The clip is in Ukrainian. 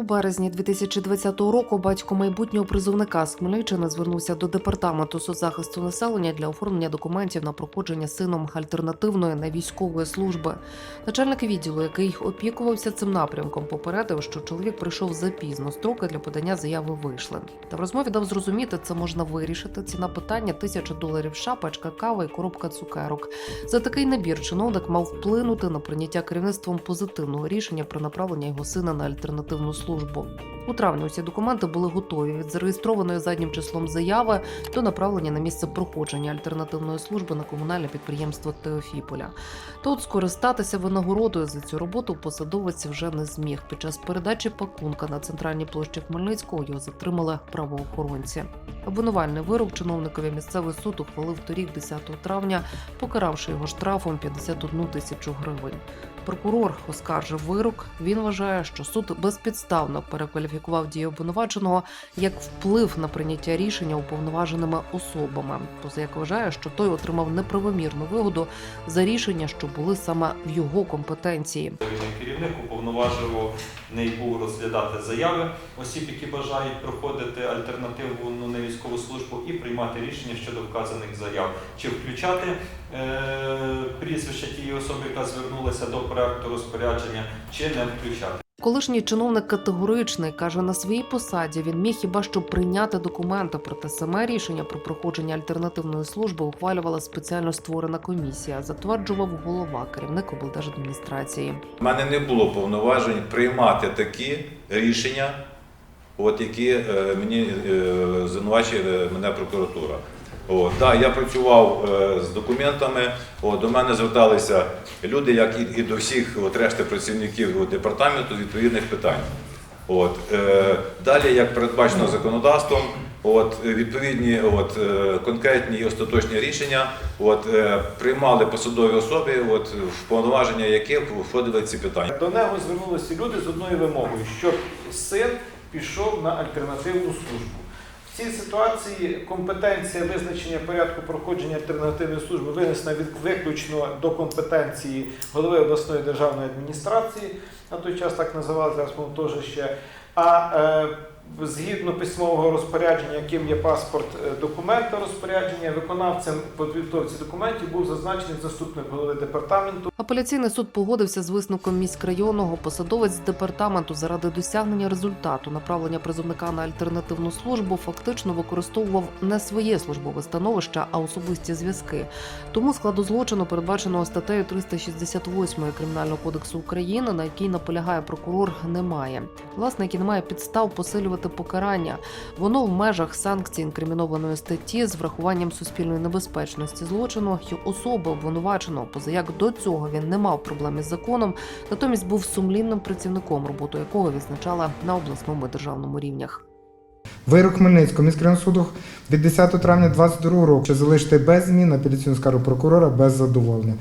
У березні 2020 року батько майбутнього призовника з Хмельниччини звернувся до департаменту соцзахисту населення для оформлення документів на проходження сином альтернативної невійськової служби. Начальник відділу, який опікувався цим напрямком, попередив, що чоловік прийшов запізно. Строки для подання заяви вийшли. Та в розмові дав зрозуміти, це можна вирішити. Ціна питання тисяча доларів США, пачка кави і коробка цукерок. За такий набір чиновник мав вплинути на прийняття керівництвом позитивного рішення про направлення його сина на альтернативну службу службу. У травні усі документи були готові від зареєстрованої заднім числом заяви до направлення на місце проходження альтернативної служби на комунальне підприємство Теофіполя. Та от скористатися винагородою за цю роботу посадовець вже не зміг. Під час передачі пакунка на центральній площі Хмельницького його затримали правоохоронці. Обвинувальний вирок чиновникові місцевий суд ухвалив торік 10 травня, покаравши його штрафом 51 тисячу гривень. Прокурор оскаржив вирок. Він вважає, що суд безпідставно перекваліфікував дії обвинуваченого як вплив на прийняття рішення уповноваженими особами. Позаяк вважає, що той отримав неправомірну вигоду за рішення, що були саме в його компетенції. Керівник уповноважений був розглядати заяви осіб, які бажають проходити альтернативну невійськову службу, і приймати рішення щодо вказаних заяв, чи включати е, прізвище тієї особи, яка звернулася до проекту розпорядження, чи не включати. Колишній чиновник категоричний каже, на своїй посаді він міг хіба що прийняти документи, проте саме рішення про проходження альтернативної служби ухвалювала спеціально створена комісія. Затверджував голова керівник облдержадміністрації. У мене не було повноважень приймати такі рішення, от які е, мені е, звинувачує мене прокуратура. От, да, я працював е, з документами, от, до мене зверталися люди, як і, і до всіх от, решти працівників от, департаменту відповідних питань. От, е, далі, як передбачено законодавством, от, е, відповідні от, е, конкретні і остаточні рішення от, е, приймали посадові особи, от, в повноваження яких входили ці питання. До нього звернулися люди з одною вимогою, щоб син пішов на альтернативну службу. В цій ситуації компетенція визначення порядку проходження альтернативної служби винесена від виключно до компетенції голови обласної державної адміністрації. На той час так називали, зараз воно теж ще. А е, згідно письмового розпорядження, яким є паспорт е, документа розпорядження, виконавцем по підготовці документів був зазначений заступник голови департаменту Апеляційний суд погодився з висновком міськрайонного посадовець з департаменту заради досягнення результату направлення призовника на альтернативну службу фактично використовував не своє службове становище, а особисті зв'язки. Тому складу злочину передбаченого статтею 368 Кримінального кодексу України, на якій наполягає прокурор, немає. Власне, який немає підстав посилювати покарання. Воно в межах санкцій інкримінованої статті з врахуванням суспільної небезпечності злочину й особи обвинуваченого, позаяк до цього він не мав проблем із законом, натомість був сумлінним працівником, роботу якого відзначала на обласному і державному рівнях. Вирок Хмельницького міськрайонного суду від 10 травня 2022 року, залишити без змін апеляційну скаргу прокурора без задоволення.